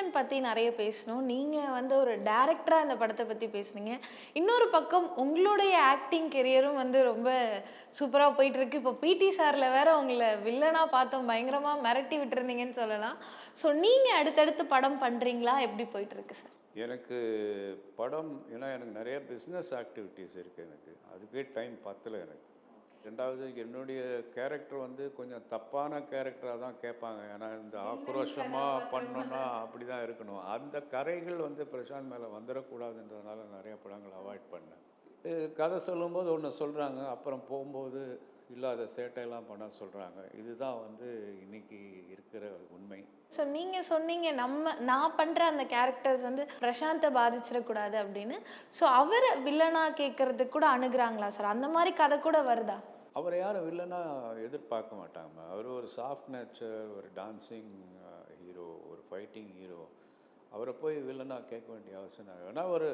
அந்தகன் பற்றி நிறைய பேசணும். நீங்கள் வந்து ஒரு டேரக்டராக இந்த படத்தை பற்றி பேசுனீங்க. இன்னொரு பக்கம் உங்களுடைய ஆக்டிங் கெரியரும் வந்து ரொம்ப சூப்பராக போயிட்டுருக்கு. இப்போ பிடி சாரில் வேற உங்களை வில்லனாக பார்த்தோம். பயங்கரமாக மிரட்டி விட்டுருந்தீங்கன்னு சொல்லலாம். ஸோ நீங்கள் அடுத்தடுத்து படம் பண்ணுறீங்களா எப்படி போயிட்டுருக்கு சார் எனக்கு படம் ஏன்னா எனக்கு நிறைய பிஸ்னஸ் ஆக்டிவிட்டீஸ் இருக்குது எனக்கு. அதுக்கே டைம் பத்தலை எனக்கு. ரெண்டாவது என்னுடைய கேரக்டர் வந்து கொஞ்சம் தப்பான கேரக்டராக தான் கேட்பாங்க. ஏன்னா இந்த ஆக்ரோஷமாக பண்ணோன்னா அப்படி தான் இருக்கணும். அந்த கரைகள் வந்து பிரசாந்த் மேலே வந்துடக்கூடாதுன்றதுனால நிறைய படங்கள் அவாய்ட் பண்ணேன். கதை சொல்லும்போது ஒன்று சொல்கிறாங்க அப்புறம் போகும்போது இல்லாத சேட்டையெல்லாம் பண்ண சொல்கிறாங்க இதுதான் வந்து இன்னைக்கு இருக்கிற உண்மை. ஸோ நீங்கள் சொன்னீங்க நம்ம நான் பண்ணுற அந்த கேரக்டர்ஸ் வந்து பிரசாந்தை பாதிச்சிடக்கூடாது அப்படின்னு. ஸோ அவரை வில்லனாக கேட்கறதுக்கு கூட அணுகுறாங்களா சார் அந்த மாதிரி கதை கூட வருதா? அவரை யாரும் வில்லனா எதிர்பார்க்க மாட்டாங்க. அவர் ஒரு சாஃப்ட் நேச்சர் ஒரு டான்சிங் ஹீரோ uh, ஒரு ஃபைட்டிங் ஹீரோ அவரை போய் வில்லனாக கேட்க வேண்டிய அவசியம் ஏன்னா ஒரு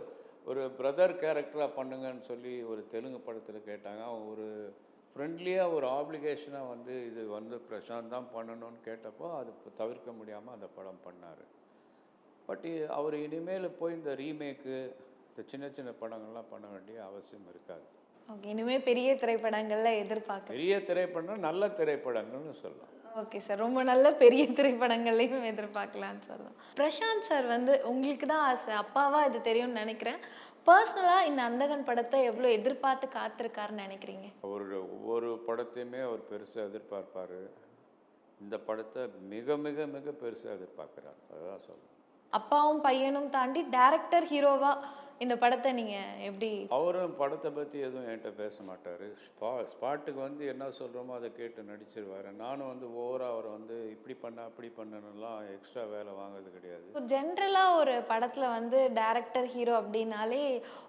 ஒரு பிரதர் கேரக்டராக பண்ணுங்கன்னு சொல்லி ஒரு தெலுங்கு படத்தில் கேட்டாங்க. அவன் ஒரு ஃப்ரெண்ட்லியாக ஒரு ஆப்ளிகேஷனாக வந்து இது வந்து பிரசாந்த் தான் பண்ணணும்னு கேட்டப்போ அது தவிர்க்க முடியாமல் அந்த படம் பண்ணார். பட் அவர் இனிமேல் போய் இந்த ரீமேக்கு இந்த சின்ன சின்ன படங்கள்லாம் பண்ண வேண்டிய அவசியம் இருக்காது. ஓகே இனிமேல் பெரிய திரைப்படங்கள்ல எதிர்பார்க்கலாம் பெரிய திரைப்படம் நல்ல திரைப்படங்கள்னு சொல்லலாம். ஓகே சார் ரொம்ப நல்ல பெரிய திரைப்படங்கள்லையும் எதிர்பார்க்கலாம்னு சொல்லலாம். பிரசாந்த் சார் வந்து உங்களுக்கு தான் ஆசை அப்பாவா இது தெரியும்னு நினைக்கிறேன். பர்சனலாக இந்த அந்தகன் படத்தை எவ்வளோ எதிர்பார்த்து காத்திருக்காருன்னு நினைக்கிறீங்க? அவரோட ஒவ்வொரு படத்தையுமே அவர் பெருசாக எதிர்பார்ப்பார். இந்த படத்தை மிக மிக மிக பெருசாக எதிர்பார்க்குறாரு. அதுதான் சொல்லணும் அப்பாவும் பையனும் தாண்டி டேரக்டர் ஹீரோவா இந்த படத்தை நீங்க எப்படி அவரும் படத்தை பற்றி எதுவும் என்கிட்ட பேச மாட்டார். ஸ்பா ஸ்பாட்டுக்கு வந்து என்ன சொல்கிறோமோ அதை கேட்டு நடிச்சிருவார். நானும் வந்து ஓவராக அவர் வந்து இப்படி பண்ண அப்படி பண்ணணும்லாம் எக்ஸ்ட்ரா வேலை வாங்குறது கிடையாது. ஜென்ரலாக ஒரு படத்தில் வந்து டேரக்டர் ஹீரோ அப்படின்னாலே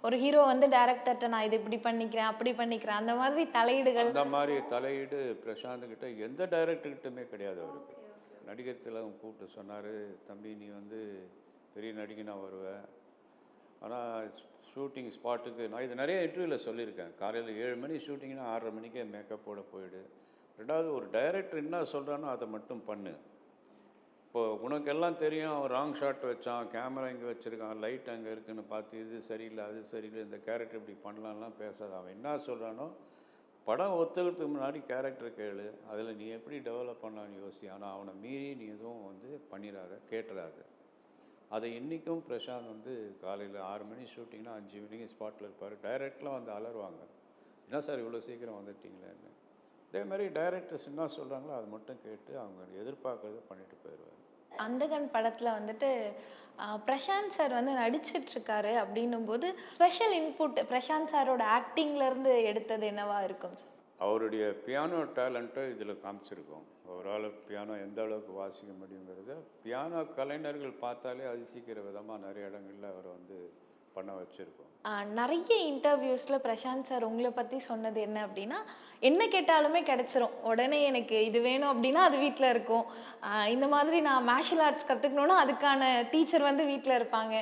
ஒரு ஹீரோ வந்து டேரக்டர்கிட்ட நான் இது இப்படி பண்ணிக்கிறேன் அப்படி பண்ணிக்கிறேன். அந்த மாதிரி தலையீடுகள் அந்த மாதிரி தலையீடு பிரசாந்த் கிட்ட எந்த டைரக்டர்கிட்டமே கிடையாது அவருக்கு. நடிகர் திலகம் கூப்பிட்டு சொன்னார் தம்பி நீ வந்து பெரிய நடிகனா வருவ. ஆனால் ஷூட்டிங் ஸ்பாட்டுக்கு நான் இது நிறைய இன்டர்வியூவில் சொல்லியிருக்கேன். காலையில் ஏழு மணி ஷூட்டிங்னா ஆறரை மணிக்கே மேக்கப் போட போயிடு. ரெண்டாவது ஒரு டைரக்டர் என்ன சொல்கிறானோ அதை மட்டும் பண்ணு. இப்போ உனக்கெல்லாம் தெரியும் அவன் ராங் ஷாட் வச்சான் கேமரா இங்கே வச்சுருக்கான் லைட் அங்கே இருக்குன்னு பார்த்து இது சரியில்லை அது சரியில்லை இந்த கேரக்டர் இப்படி பண்ணலாம்லாம் பேசாத. அவன் என்ன சொல்கிறானோ படம் ஒத்துக்கிறதுக்கு முன்னாடி கேரக்டர் கேளு. அதில் நீ எப்படி டெவலப் பண்ணலான்னு யோசி. ஆனால் அவனை மீறி நீ எதுவும் வந்து பண்ணிடாத கேட்டுறாரு அதை இன்றைக்கும் பிரசாந்த் வந்து காலையில் ஆறு மணி ஷூட்டிங்னா அஞ்சு மணிக்கு ஸ்பாட்டில் இருப்பார். டைரக்ட்லாம் வந்து அலறுவாங்க. என்ன சார் இவ்வளோ சீக்கிரம் வந்துட்டீங்களேன்னு அதே மாதிரி டைரக்டர்ஸ் என்ன சொல்கிறாங்களோ அதை மட்டும் கேட்டு அவங்க எதிர்பார்க்கறத பண்ணிட்டு போயிடுவார் அந்தகன் படத்தில் வந்துட்டு பிரசாந்த் சார் வந்து நடிச்சிட்டு இருக்காரு அப்படின்னும் போது ஸ்பெஷல் இன்புட் பிரசாந்த் சாரோட ஆக்டிங்ல இருந்து எடுத்தது என்னவா இருக்கும் சார்? அவருடைய பியானோ டேலண்ட்டை இதில் காமிச்சிருக்கோம். அவரால் பியானோ எந்த அளவுக்கு வாசிக்க முடியுங்கிறத பியானோ கலைஞர்கள் பார்த்தாலே அதிசயிக்கிற விதமாக நிறைய இடங்களில் அவரை வந்து பண்ண வச்சுருக்கோம். நிறைய இன்டர்வியூஸில் பிரசாந்த் சார் உங்களை பற்றி சொன்னது என்ன அப்படின்னா என்ன கேட்டாலுமே கிடச்சிரும். உடனே எனக்கு இது வேணும் அப்படின்னா அது வீட்டில் இருக்கும். இந்த மாதிரி நான் மார்ஷியல் ஆர்ட்ஸ் கற்றுக்கணுன்னா அதுக்கான டீச்சர் வந்து வீட்டில் இருப்பாங்க.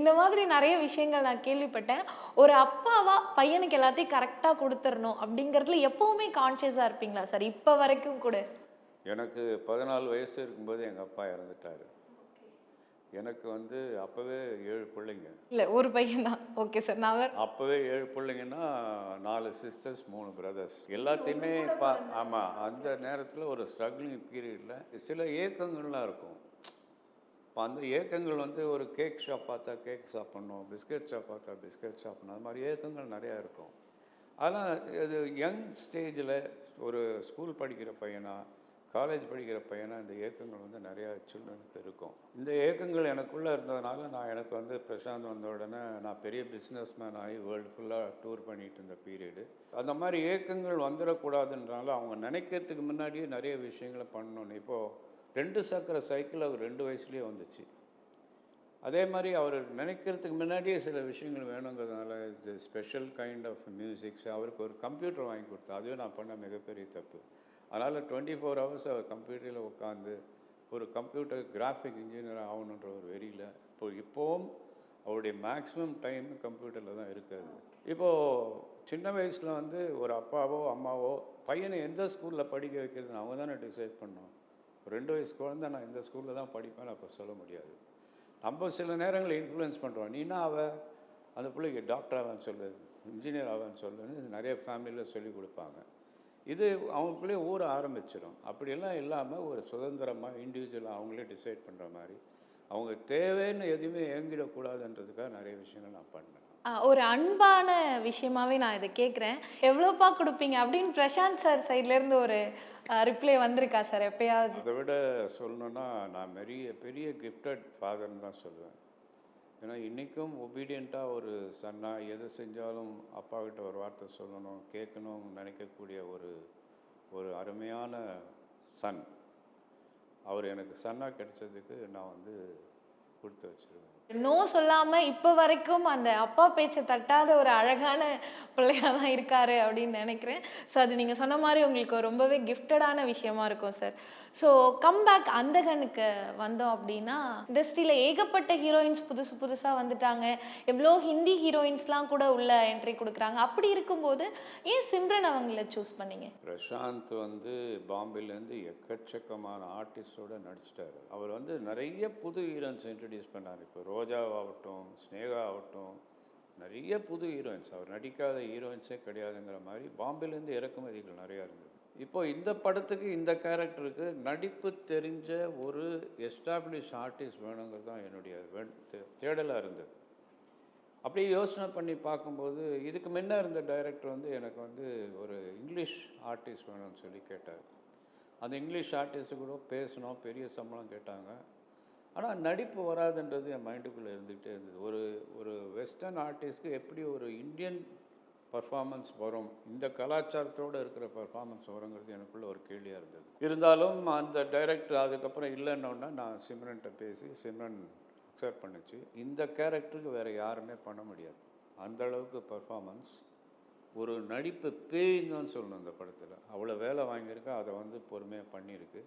இந்த மாதிரி நிறைய விஷயங்கள் நான் கேள்விப்பட்டேன். ஒரு அப்பாவா பையனுக்கு எல்லாத்தையும் கரெக்டாக கொடுத்துடணும் அப்படிங்கிறதுல எப்போவுமே கான்ஷியஸாக இருப்பீங்களா சார்? இப்போ வரைக்கும் கூட. எனக்கு பதினாலு வயசு இருக்கும்போது எங்கள் அப்பா இறந்துட்டார். எனக்கு வந்து அப்போவே ஏழு பிள்ளைங்க. இல்லை ஒரு பையன் தான். ஓகே சார் நான் அப்போவே ஏழு பிள்ளைங்கன்னா நாலு சிஸ்டர்ஸ் மூணு பிரதர்ஸ் எல்லாத்தையுமே பா ஆமாம் அந்த நேரத்தில் ஒரு ஸ்ட்ரகிளிங் பீரியடில் சில ஏக்கங்கள்லாம் இருக்கும். இப்போ அந்த ஏக்கங்கள் வந்து ஒரு கேக் ஷாப் பார்த்தா கேக் ஷாப் பண்ணும் பிஸ்கட் ஷாப் பார்த்தா பிஸ்கட் ஷாப் பண்ணும் அது மாதிரி ஏக்கங்கள் நிறையா இருக்கும். ஆனால் இது யங் ஸ்டேஜில் ஒரு ஸ்கூல் படிக்கிற பையனா காலேஜ் படிக்கிற பையனாக இந்த ஏக்கங்கள் வந்து நிறையா சில்ட்ரனுக்கு இருக்கும். இந்த ஏக்கங்கள் எனக்குள்ளே இருந்ததுனால நான் எனக்கு வந்து பிரசாந்த் வந்த உடனே நான் பெரிய பிஸ்னஸ் மேன் ஆகி வேர்ல்டு ஃபுல்லாக டூர் பண்ணிட்டு இருந்த பீரியடு அந்த மாதிரி ஏக்கங்கள் வந்துடக்கூடாதுன்றனால அவங்க நினைக்கிறதுக்கு முன்னாடியே நிறைய விஷயங்களை பண்ணணும். இப்போது ரெண்டு சக்கர சைக்கிள் அவர் ரெண்டு வயசுலேயே வந்துச்சு. அதே மாதிரி அவர் நினைக்கிறதுக்கு முன்னாடியே சில விஷயங்கள் வேணுங்கிறதுனால இது ஸ்பெஷல் கைண்ட் ஆஃப் மியூசிக்ஸ் அவருக்கு ஒரு கம்ப்யூட்டர் வாங்கி கொடுத்தா அதுவே நான் பண்ண மிகப்பெரிய தப்பு. அதனால் டுவெண்ட்டி ஃபோர் ஹவர்ஸ் அவர் கம்ப்யூட்டரில் உட்காந்து ஒரு கம்ப்யூட்டர் கிராஃபிக் இன்ஜினியர் ஆகணுன்ற ஒரு வெறியில் இப்போ இப்போவும் அவருடைய மேக்ஸிமம் டைம் கம்ப்யூட்டரில் தான் இருக்காது இப்போது சின்ன வயசில் வந்து ஒரு அப்பாவோ அம்மாவோ பையனை எந்த ஸ்கூலில் படிக்க வைக்கிறதுன்னு அவங்க தானே டிசைட் பண்ணோம். ஒரு ரெண்டு வயசு குழந்தை நான் இந்த ஸ்கூலில் தான் படிப்பேன் அப்போ சொல்ல முடியாது. நம்ம சில நேரங்களில் இன்ஃப்ளூயன்ஸ் பண்ணுறோம் நீனா அவ அந்த பிள்ளைக்கு டாக்டர் ஆவான்னு சொல்லு இன்ஜினியர் ஆவான்னு சொல்லுன்னு நிறைய ஃபேமிலியில் சொல்லி கொடுப்பாங்க. இது அவங்களுக்குள்ளே ஊற ஆரம்பிச்சிடும் அப்படியெல்லாம் இல்லாமல் ஒரு சுதந்திரமாக இண்டிவிஜுவலாக அவங்களே டிசைட் பண்ணுற மாதிரி அவங்க தேவைன்னு எதுவுமே இயங்கிடக்கூடாதுன்றதுக்காக நிறைய விஷயங்கள் நான் பண்ணேன் ஒரு அன்பான விஷயமாவே நான் இதை கேட்குறேன் எவ்வளோப்பா கொடுப்பீங்க? அப்படின்னு பிரசாந்த் சார் சைட்லேருந்து ஒரு ரிப்ளை வந்திருக்கா சார் எப்பயாவது? அதை விட சொல்லணுன்னா நான் பெரிய பெரிய கிஃப்டட் ஃபாதர்னு தான் சொல்லுவேன். ஏன்னா இன்றைக்கும் ஒபீடியண்ட்டாக ஒரு சன்னா எது செஞ்சாலும் அப்பாக்கிட்ட ஒரு வார்த்தை சொல்லணும் கேட்கணும் நினைக்கக்கூடிய ஒரு ஒரு அருமையான சன். அவர் எனக்கு சன்னாக கிடைச்சதுக்கு நான் வந்து கொடுத்து வச்சிருவேன். நோ சொல்லாமல் இப்போ வரைக்கும் அந்த அப்பா பேச்சை தட்டாத ஒரு அழகான பிள்ளையாக தான் இருக்காரு அப்படின்னு நினைக்கிறேன். ஸோ அது நீங்கள் சொன்ன மாதிரி உங்களுக்கு ரொம்பவே கிஃப்டடான விஷயமா இருக்கும் சார் ஸோ கம்பேக் அந்த கண்ணுக்கு வந்தோம் அப்படின்னா இண்டஸ்ட்ரியில் ஏகப்பட்ட ஹீரோயின்ஸ் புதுசு புதுசாக வந்துட்டாங்க. எவ்வளோ ஹிந்தி ஹீரோயின்ஸ்லாம் கூட உள்ள என்ட்ரி கொடுக்குறாங்க. அப்படி இருக்கும்போது ஏன் சிம்ரன் அவங்கள சூஸ் பண்ணீங்க? பிரசாந்த் வந்து பாம்பேலேருந்து எக்கச்சக்கமான ஆர்டிஸ்டோட நடிச்சிட்டாரு. அவர் வந்து நிறைய புது ஹீரோயின்ஸ் இன்ட்ரடியூஸ் பண்ணார். இப்போ ரோஜாவாகட்டும் ஸ்னேகா ஆகட்டும் நிறைய புது ஹீரோயின்ஸ் அவர் நடிக்காத ஹீரோயின்ஸே கிடையாதுங்கிற மாதிரி பாம்பேலேருந்து இறக்குமதிகள் நிறையா இருந்தது. இப்போ இந்த படத்துக்கு இந்த கேரக்டருக்கு நடிப்பு தெரிஞ்ச ஒரு எஸ்டாப்ளிஷ் ஆர்டிஸ்ட் வேணுங்கிறது தான் என்னுடைய தேடலாக இருந்தது. அப்படியே யோசனை பண்ணி பார்க்கும்போது இதுக்கு முன்ன இருந்த டைரக்டர் வந்து எனக்கு வந்து ஒரு இங்கிலீஷ் ஆர்டிஸ்ட் வேணும்னு சொல்லி கேட்டார். அந்த இங்கிலீஷ் ஆர்டிஸ்ட்டு கூட பேசணும் பெரிய சம்பளம் கேட்டாங்க. ஆனால் நடிப்பு வராதுன்றது என் மைண்டுக்குள்ளே இருந்துக்கிட்டே இருந்தது. ஒரு ஒரு வெஸ்டர்ன் ஆர்டிஸ்ட்க்கு எப்படி ஒரு இந்தியன் பர்ஃபார்மன்ஸ் வரும் இந்த கலாச்சாரத்தோடு இருக்கிற பர்ஃபார்மன்ஸ் வருங்கிறது எனக்குள்ளே ஒரு கேள்வியாக இருந்தது. இருந்தாலும் அந்த டைரக்டர் அதுக்கப்புறம் இல்லைன்னொன்னா நான் சிம்ரன்கிட்ட பேசி சிம்ரன் அக்செப்ட் பண்ணுச்சு. இந்த கேரக்டருக்கு வேறு யாருமே பண்ண முடியாது. அந்த அளவுக்கு பர்ஃபார்மன்ஸ் ஒரு நடிப்பு பேய்ன்னு சொல்லணும் இந்த படத்தில். அவ்வளோ வேலை வாங்கியிருக்கேன் அதை வந்து பொறுமையாக பண்ணியிருக்கு.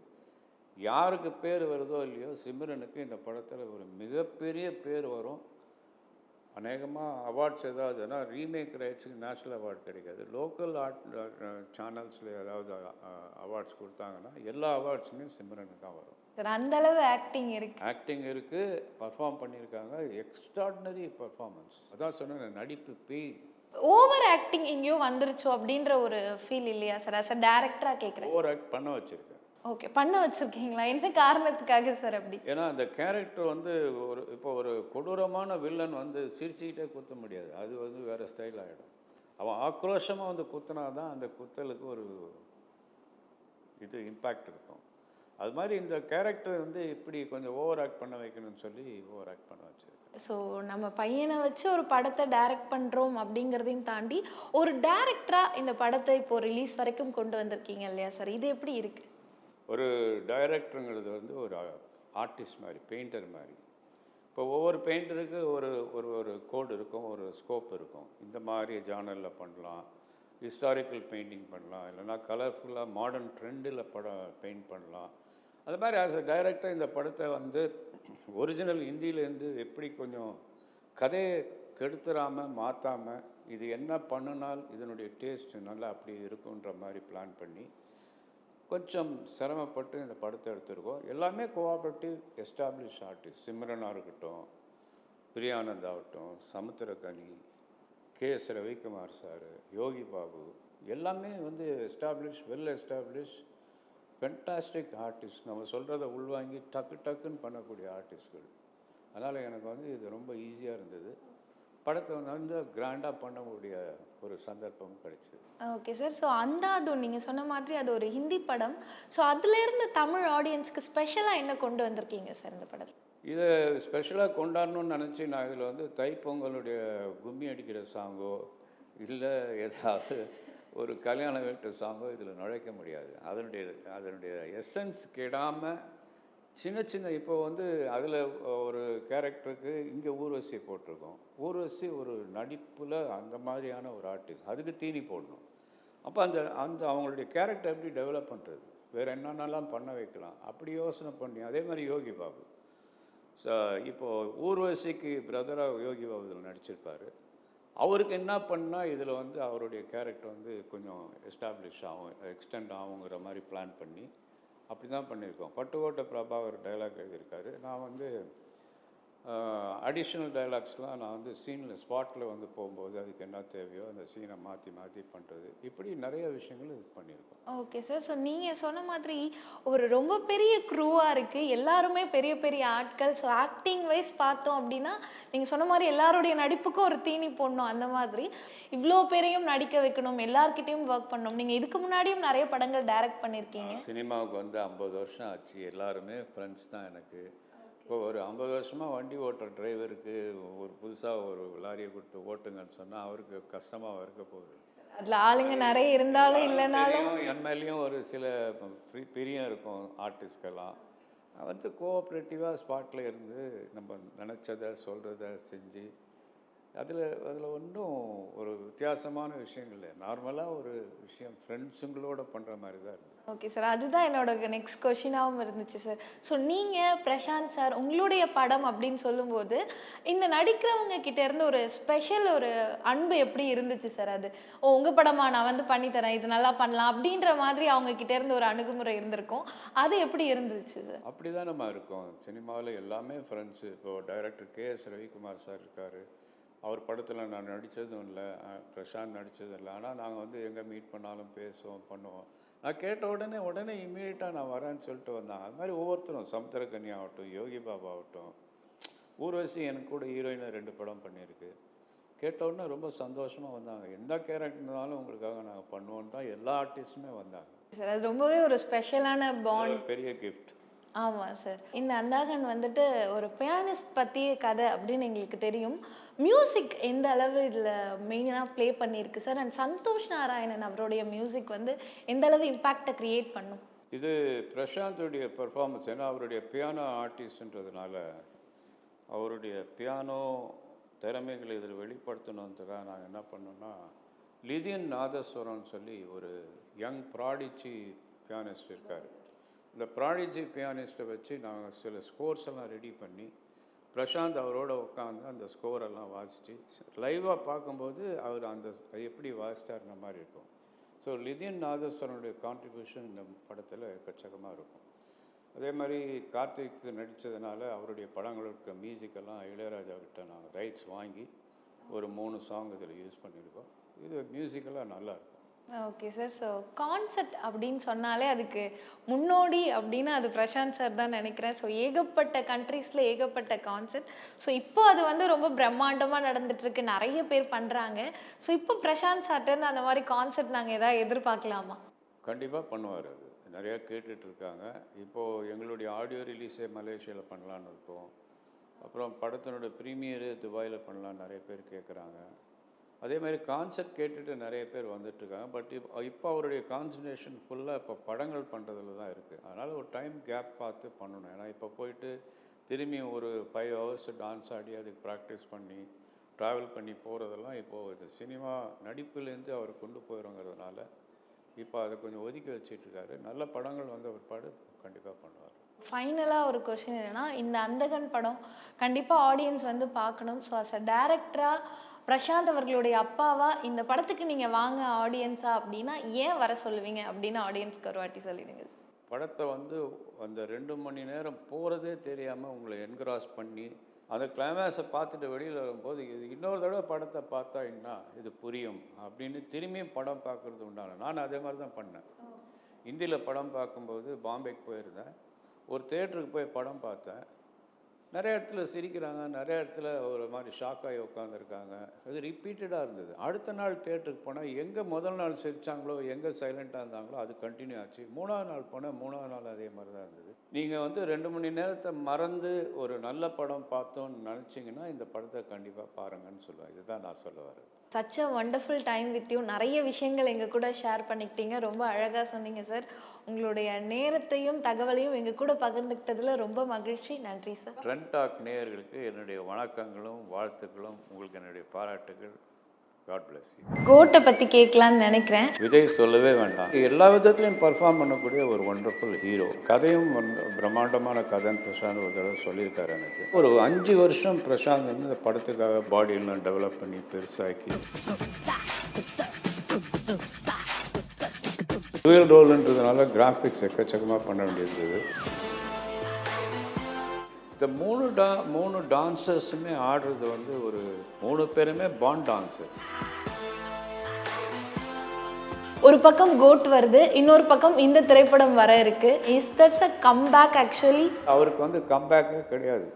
யாருக்கு பேர் வருதோ இல்லையோ சிம்ரனுக்கு இந்த படத்தில் ஒரு மிகப்பெரிய பேர் வரும். அநேகமாக அவார்ட்ஸ் ஏதாவதுனா ரீமேக் ரைட்ஸுக்கு நேஷ்னல் அவார்டு கிடைக்காது. லோக்கல் ஆர்ட் சேனல்ஸில் ஏதாவது அவார்ட்ஸ் கொடுத்தாங்கன்னா எல்லா அவார்ட்ஸுமே சிம்ரனுக்கு தான் வரும். அந்த அளவு ஆக்டிங் இருக்கு. ஆக்டிங் இருக்குது பர்ஃபார்ம் பண்ணியிருக்காங்க. எக்ஸ்ட்ராடினரி பர்ஃபார்மன்ஸ் அதான் சொன்னேன் நடிப்பு பேய் ஓவர் ஆக்டிங் எங்கேயோ வந்துருச்சோ அப்படின்ற ஒரு ஃபீல் இல்லையா சார்? அஸ் அ டேரக்டராக கேட்குறேன் ஓவர் ஆக்ட் பண்ண வச்சுருக்கேன். ஓகே பண்ண வச்சிருக்கீங்களா? என்ன காரணத்துக்காக சார் அப்படி? ஏன்னா அந்த கேரக்டர் வந்து ஒரு இப்போ ஒரு கொடூரமான வில்லன் வந்து சிரிச்சுக்கிட்டே குத்த முடியாது. அது வந்து வேறு ஸ்டைல் ஆகிடும் அவன் ஆக்ரோஷமாக வந்து குத்தினா தான் அந்த குத்தலுக்கு ஒரு இது இம்பேக்ட் இருக்கும். அது மாதிரி இந்த கேரக்டர் வந்து இப்படி கொஞ்சம் ஓவர் ஆக்ட் பண்ண வைக்கணும்னு சொல்லி ஓவர் ஆக்ட் பண்ண வச்சிருக்கேன். ஸோ நம்ம பையனை வச்சு ஒரு படத்தை டைரக்ட் பண்ணுறோம் அப்படிங்கிறதையும் தாண்டி ஒரு டேரக்டராக இந்த படத்தை இப்போ ரிலீஸ் வரைக்கும் கொண்டு வந்திருக்கீங்க இல்லையா சார் இது எப்படி இருக்கு? ஒரு டைரக்டருங்கிறது வந்து ஒரு ஆர்டிஸ்ட் மாதிரி பெயிண்டர் மாதிரி. இப்போ ஒவ்வொரு பெயிண்டருக்கு ஒரு ஒரு ஒரு கோடு இருக்கும் ஒரு ஸ்கோப் இருக்கும். இந்த மாதிரி ஜானலில் பண்ணலாம் ஹிஸ்டாரிக்கல் பெயிண்டிங் பண்ணலாம் இல்லைன்னா கலர்ஃபுல்லாக மாடர்ன் ட்ரெண்டில் படம் பெயிண்ட் பண்ணலாம். அது மாதிரி ஆஸ் அ டைரக்டர் இந்த படத்தை வந்து ஒரிஜினல் ஹிந்தியிலேருந்து எப்படி கொஞ்சம் கதையை கெடுத்துறாமல் மாற்றாமல் இது என்ன பண்ணினால் இதனுடைய டேஸ்ட் நல்லா அப்படி இருக்குன்ற மாதிரி பிளான் பண்ணி கொஞ்சம் சிரமப்பட்டு இந்த படத்தை எடுத்திருக்கோம். எல்லாமே கோஆப்ரேட்டிவ் எஸ்டாப்ளிஷ் ஆர்டிஸ்ட் சிம்ரனாக இருக்கட்டும் பிரியானந்த் ஆகட்டும் Samuthirakani K S Ravikumar sir Yogi Babu எல்லாமே வந்து establish well establish fantastic artist நம்ம சொல்கிறத உள்வாங்கி டக்கு டக்குன்னு பண்ணக்கூடிய ஆர்டிஸ்ட்கள் அதனால் எனக்கு வந்து இது ரொம்ப ஈஸியாக இருந்தது. படத்தை வந்து கிராண்டாக பண்ணக்கூடிய ஒரு சந்தர்ப்பம் கிடைச்சிது. ஓகே சார் ஸோ அந்தாதுன் நீங்கள் சொன்ன மாதிரி அது ஒரு ஹிந்தி படம். ஸோ அதுலேருந்து தமிழ் ஆடியன்ஸ்க்கு ஸ்பெஷலாக என்ன கொண்டு வந்திருக்கீங்க சார் இந்த படத்தில்? இதை ஸ்பெஷலாக கொண்டாடணும்னு நினச்சி நான் இதில் வந்து தைப்பொங்கலுடைய கும்மி அடிக்கிற சாங்கோ இல்லை ஏதாவது ஒரு கல்யாண வீட்டு சாங்கோ இதில் நுழைக்க முடியாது. அதனுடைய அதனுடைய எசன்ஸ் கெடாமல் சின்ன சின்ன இப்போ வந்து அதில் ஒரு கேரக்டருக்கு இங்கே ஊர்வசி போட்டிருக்கோம். ஊர்வசி ஒரு நடிப்பில் அந்த மாதிரியான ஒரு ஆர்டிஸ்ட் அதுக்கு தீனி போடணும். அப்போ அந்த அந்த அவங்களுடைய கேரக்டர் எப்படி டெவலப் பண்ணுறது வேறு என்னென்னலாம் பண்ண வைக்கலாம்? அப்படி யோசனை பண்ணி அதே மாதிரி யோகி பாபு. ஸோ இப்போது ஊர்வசிக்கு பிரதராக யோகி பாபு இதில் நடிச்சிருப்பார். அவருக்கு என்ன பண்ணால் இதில் வந்து அவருடைய கேரக்டர் வந்து கொஞ்சம் எஸ்டாப்ளிஷ் ஆகும் எக்ஸ்டெண்ட் ஆகுங்கிற மாதிரி பிளான் பண்ணி அப்படி தான் பண்ணியிருக்கோம். பட்டுக்கோட்டை பிரபாகர் டைலாக் எழுதியிருக்காரு. நான் வந்து அடிஷ்னல் டைலாக்ஸ்லாம் நான் வந்து சீனில் ஸ்பாட்டில் வந்து போகும்போது அதுக்கு என்ன தேவையோ அந்த சீனை மாற்றி மாற்றி பண்ணுறது இப்படி நிறைய விஷயங்கள் இது பண்ணியிருக்கோம். ஓகே சார் ஸோ நீங்கள் சொன்ன மாதிரி ஒரு ரொம்ப பெரிய க்ரூவாக இருக்குது எல்லாருமே பெரிய பெரிய ஆட்கள். ஸோ ஆக்டிங் வைஸ் பார்த்தோம் அப்படின்னா நீங்கள் சொன்ன மாதிரி எல்லாருடைய நடிப்புக்கும் ஒரு தீனி போடணும் அந்த மாதிரி. இவ்வளோ பேரையும் நடிக்க வைக்கணும். எல்லார்கிட்டயும் ஒர்க் பண்ணணும். நீங்கள் இதுக்கு முன்னாடியும் நிறைய படங்கள் டைரக்ட் பண்ணியிருக்கீங்க சினிமாவுக்கு வந்து ஐம்பது வருஷம் ஆச்சு. எல்லாருமே ஃப்ரெண்ட்ஸ் தான் எனக்கு. இப்போ ஒரு ஐம்பது வருஷமாக வண்டி ஓட்டுற டிரைவருக்கு ஒரு புதுசாக ஒரு லாரியை கொடுத்து ஓட்டுங்கன்னு சொன்னால் அவருக்கு கஷ்டமாக இருக்க போகுது. அதில் ஆளுங்க நிறைய இருந்தாலும் இல்லைனாலும் என் மேலேயும் ஒரு சில பிரி- பிரியம் இருக்கும் ஆர்டிஸ்ட்கெல்லாம். வந்து கோஆப்ரேட்டிவாக ஸ்பாட்டில் இருந்து நம்ம நினச்சதை சொல்கிறத செஞ்சு அதில் அதில் ஒன்றும் ஒரு வித்தியாசமான விஷயங்கள் இல்லை. நார்மலாக ஒரு விஷயம் ஃப்ரெண்ட்ஸுங்களோட பண்ணுற மாதிரி தான் இருந்தது. ஓகே சார் அதுதான் என்னோட நெக்ஸ்ட் கொஷினாகவும் இருந்துச்சு சார் ஸோ நீங்கள் பிரசாந்த் சார் உங்களுடைய படம் அப்படின்னு சொல்லும்போது இந்த நடிக்கிறவங்க கிட்டேருந்து ஒரு ஸ்பெஷல் ஒரு அன்பு எப்படி இருந்துச்சு சார் அது ஓ உங்கள் படமா? நான் வந்து பண்ணித்தரேன் இது நல்லா பண்ணலாம். அப்படின்ற மாதிரி அவங்க கிட்டேருந்து ஒரு அணுகுமுறை இருந்திருக்கும். அது எப்படி இருந்துச்சு சார் அப்படி தான் நம்ம இருக்கோம். சினிமாவில் எல்லாமே ஃப்ரெண்ட்ஸு இப்போது director K S Ravikumar sir இருக்கார். அவர் படத்தில் நான் நடித்ததும் இல்லை. பிரசாந்த் நடித்ததும் இல்லை. ஆனால் நாங்கள் வந்து எங்கே மீட் பண்ணாலும் பேசுவோம் பண்ணுவோம். நான் கேட்ட உடனே உடனே இம்மீடியட்டாக நான் வரேன்னு சொல்லிட்டு வந்தாங்க அது மாதிரி ஒவ்வொருத்தரும் சமுத்திரக்கனி ஆகட்டும் யோகி பாபா ஆகட்டும். ஊர்வசி எனக்கு கூட ஹீரோயினை ரெண்டு படம் பண்ணியிருக்கு. கேட்ட உடனே ரொம்ப சந்தோஷமாக வந்தாங்க. எந்த கேரக்டர்னாலும் உங்களுக்காக நாங்கள் பண்ணுவோம் தான் எல்லா ஆர்டிஸ்ட்டுமே வந்தாங்க. சார் அது ரொம்பவே ஒரு ஸ்பெஷலான பாண்ட் பெரிய கிஃப்ட் ஆமாம் சார் இந்த அந்தாகன் வந்துட்டு ஒரு பியானிஸ்ட் பற்றிய கதை அப்படின்னு எங்களுக்கு தெரியும். மியூசிக் எந்த அளவு இதில் மெயினாக ப்ளே பண்ணியிருக்கு சார் அண்ட் சந்தோஷ் நாராயணன் அவருடைய மியூசிக் வந்து எந்த அளவு இம்பேக்டை க்ரியேட் பண்ணும்? இது பிரசாந்தோடைய பெர்ஃபார்மன்ஸ் ஏன்னா அவருடைய பியானோ ஆர்டிஸ்ட்ன்றதுனால அவருடைய பியானோ திறமைகளை இதில் வெளிப்படுத்தணுன்றதுக்காக நாங்கள் என்ன பண்ணோம்னா லிதியன் நாதஸ்வரம்னு சொல்லி ஒரு யங் ப்ராடிச்சி பியானிஸ்ட் இருக்கார். இந்த ப்ராடிஜி பியானிஸ்ட்டை வச்சு நாங்கள் சில ஸ்கோர்ஸ் எல்லாம் ரெடி பண்ணி பிரசாந்த் அவரோட உட்காந்து அந்த ஸ்கோர் எல்லாம் வாசித்து லைவாக பார்க்கும்போது அவர் அந்த எப்படி வாசிச்சாருன மாதிரி இருக்கும். ஸோ லிதியன் நாதஸ்வரனுடைய கான்ட்ரிபியூஷன் இந்த படத்தில் எக்கச்சக்கமாக இருக்கும். அதே மாதிரி கார்த்திக் நடித்ததுனால அவருடைய படங்களுக்கு மியூசிக்கெல்லாம் இளையராஜா கிட்ட நாங்கள் ரைட்ஸ் வாங்கி ஒரு மூணு சாங் இதில் யூஸ் பண்ணியிருக்கோம். இது மியூசிக்கெல்லாம் நல்லாயிருக்கும் ஓகே சார் ஸோ கான்செப்ட் அப்படின்னு சொன்னாலே அதுக்கு முன்னோடி அப்படின்னு அது பிரசாந்த் சார் தான் நினைக்கிறேன். ஸோ ஏகப்பட்ட கண்ட்ரீஸில் ஏகப்பட்ட கான்செப்ட் ஸோ இப்போ அது வந்து ரொம்ப பிரம்மாண்டமாக நடந்துட்டுருக்கு. நிறைய பேர் பண்ணுறாங்க ஸோ இப்போ பிரசாந்த் சார்ட்டேருந்து அந்த மாதிரி கான்செப்ட் நாங்கள் எதாவது எதிர்பார்க்கலாமா? கண்டிப்பாக பண்ணுவார் அது. நிறையா கேட்டுட்ருக்காங்க இப்போது எங்களுடைய ஆடியோ ரிலீஸே மலேசியாவில் பண்ணலான்னு இருக்கோம். அப்புறம் படத்தினோட ப்ரீமியரு துபாயில் பண்ணலான்னு நிறைய பேர் கேட்குறாங்க அதே மாதிரி கான்செப்ட் கேட்டுட்டு நிறைய பேர் வந்துட்டுருக்காங்க. பட் இப்போ இப்போ அவருடைய கான்சன்ட்ரேஷன் ஃபுல்லாக இப்போ படங்கள் பண்ணுறதுல தான் இருக்குது அதனால் ஒரு டைம் கேப் பார்த்து பண்ணணும். ஏன்னா இப்போ போயிட்டு திரும்பி ஒரு ஃபைவ் ஹவர்ஸ் டான்ஸ் ஆடி அதுக்கு ப்ராக்டிஸ் பண்ணி ட்ராவல் பண்ணி போகிறதெல்லாம் இப்போது இது சினிமா நடிப்புலேருந்து அவர் கொண்டு போயிடுங்கிறதுனால இப்போ அதை கொஞ்சம் ஒதுக்கி வச்சிட்ருக்காரு. நல்ல படங்கள் வந்த பிற்பாடு கண்டிப்பாக பண்ணுவார். ஃபைனலாக ஒரு கொஷின் என்னன்னா இந்த அந்தகன் படம் கண்டிப்பாக ஆடியன்ஸ் வந்து பார்க்கணும். ஸோ அஸ் அ டேரக்டராக பிரசாந்த் அவர்களுடைய அப்பாவா இந்த படத்துக்கு நீங்கள் வாங்க ஆடியன்ஸா அப்படின்னா ஏன் வர சொல்லுவீங்க அப்படின்னு ஆடியன்ஸ்க்கு ஒரு வாட்டி சொல்லிடுங்க படத்தை வந்து அந்த ரெண்டு மணி நேரம் போகிறதே தெரியாமல் உங்களை என்கிராஸ் பண்ணி அந்த கிளைமேக்ஸை பார்த்துட்டு வெளியில் வரும்போது இது இன்னொரு தடவை படத்தை பார்த்தா என்ன இது புரியும் அப்படின்னு திரும்பியும் படம் பார்க்குறது உண்டான நான் அதே மாதிரி தான் பண்ணேன். ஹிந்தியில் படம் பார்க்கும்போது பாம்பேக்கு போயிருந்தேன். ஒரு தேட்டருக்கு போய் படம் பார்த்தேன். நிறைய இடத்துல சிரிக்கிறாங்க நிறைய இடத்துல ஒரு மாதிரி ஷாக்காகி உட்காந்துருக்காங்க அது ரிப்பீட்டடாக இருந்தது. அடுத்த நாள் தேட்டருக்கு போனால் எங்கே முதல் நாள் சிரிச்சாங்களோ எங்கே சைலண்ட்டாக இருந்தாங்களோ அது கண்டினியூ ஆச்சு. மூணாவது நாள் போனால் மூணாவது நாள் அதே மாதிரி தான் இருந்தது. நீங்கள் வந்து ரெண்டு மணி நேரத்தை மறந்து ஒரு நல்ல படம் பார்த்தோன்னு நினச்சிங்கன்னா இந்த படத்தை கண்டிப்பாக பாருங்கன்னு சொல்லுவேன். இதுதான் நான் சொல்ல வரேன் such a wonderful time with you நிறைய விஷயங்கள் எங்கள் கூட ஷேர் பண்ணிக்கிட்டீங்க. ரொம்ப அழகாக சொன்னீங்க சார் உங்களுடைய நேரத்தையும் தகவலையும் எங்கள் கூட பகிர்ந்துக்கிட்டதுல ரொம்ப மகிழ்ச்சி. நன்றி சார் ட்ரெண்ட் டாக் நேயர்களுக்கு என்னுடைய வணக்கங்களும் வாழ்த்துக்களும் உங்களுக்கு என்னுடைய பாராட்டுகள். God bless you. கோட்டை பற்றி கேட்கலான்னு நினைக்கிறேன். விஜய் சொல்லவே வேண்டாம். எல்லா விதத்துலையும் பர்ஃபார்ம் பண்ணக்கூடிய ஒரு ஒண்டர்ஃபுல் ஹீரோ கதையும் பிரம்மாண்டமான கதைன்னு பிரசாந்த் ஒரு தடவை சொல்லியிருக்காரு எனக்கு. ஒரு அஞ்சு வருஷம் பிரசாந்த் வந்து இந்த படத்துக்காக பாடியெல்லாம் டெவலப் பண்ணி பெருசாக்கி டுவெல் ரோல்ன்றதுனால கிராஃபிக்ஸ் எக்கச்சக்கமாக பண்ண வேண்டியிருந்தது. இந்த மூணு டா மூணு டான்சர்ஸுமே ஆடுறது வந்து ஒரு மூணு பேருமே பாண்ட் டான்சர்ஸ் ஒரு பக்கம் கோட் வருது இன்னொரு பக்கம் இந்த திரைப்படம் வர இருக்கு. Is that's a comeback actually அவருக்கு வந்து கம்பேக்கே கிடையாது.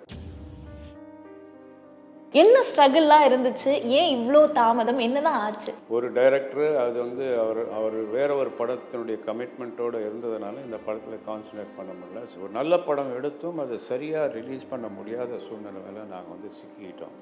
என்ன ஸ்ட்ரகிள்லாம் இருந்துச்சு? ஏன் இவ்வளோ தாமதம்? என்னதான் ஆச்சு? ஒரு டைரக்டர் அது வந்து அவர் அவர் வேற ஒரு படத்தினுடைய கமிட்மெண்ட்டோடு இருந்ததுனால இந்த படத்தில் கான்சன்ட்ரேட் பண்ண முடியல. ஒரு நல்ல படம் எடுத்தும் அதை சரியாக ரிலீஸ் பண்ண முடியாத சூழ்நிலையில நாங்கள் வந்து சிக்கிக்கிட்டோம்